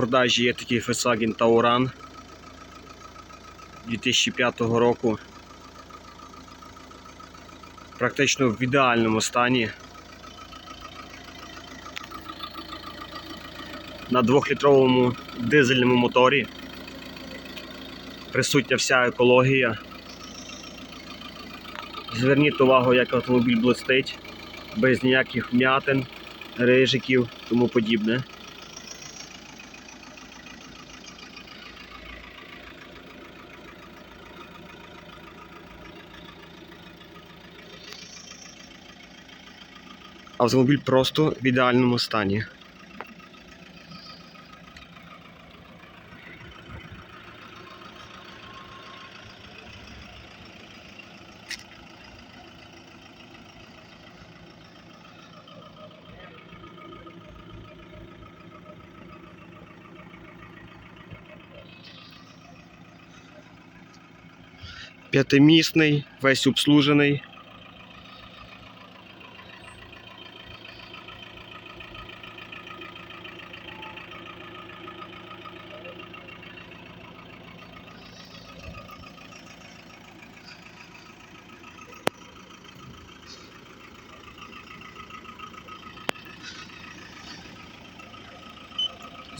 продажі є такий Volkswagen Tauran 2005 року. Практично в ідеальному стані. На 2-літровому дизельному моторі. Присутня вся екологія. Зверніть увагу, як автомобіль блистить, без ніяких вмятин, рижиків, тому подібне. Автомобіль просто в ідеальному стані. П'ятимісний, весь обслужений.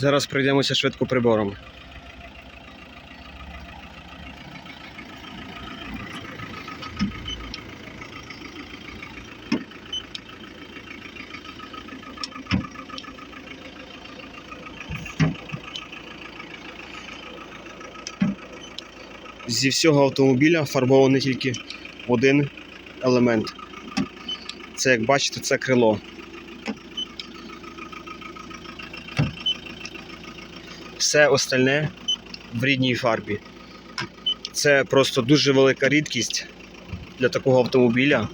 Зараз пройдемося швидко прибором. Зі всього автомобіля фарбований тільки один елемент. Це, як бачите, це крило. Все остальне в рідній фарбі. Це просто дуже велика рідкість для такого автомобіля,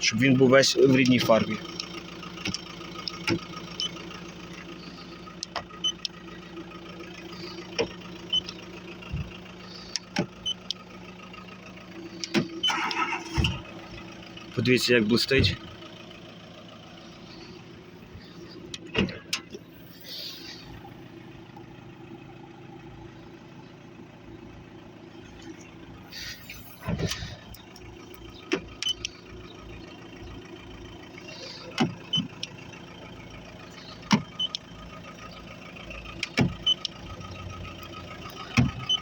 щоб він був весь в рідній фарбі. Подивіться, як блистить.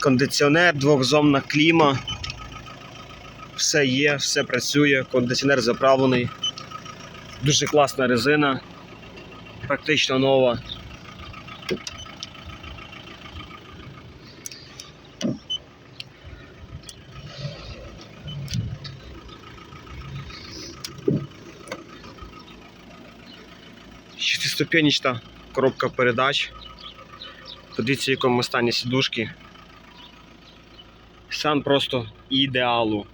Кондиціонер, двохзонна кліма. Все є, все працює, кондиціонер заправлений. Дуже класна резина, практично нова. Шестиступенічна коробка передач. Подивіться, в якому стані сідушки. Стан просто ідеалу.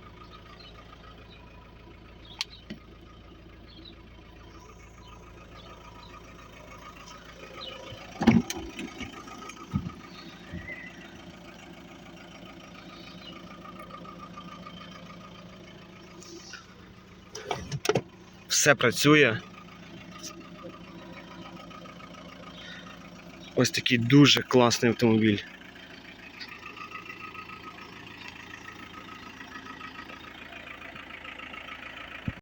Все працює. Ось такий дуже класний автомобіль.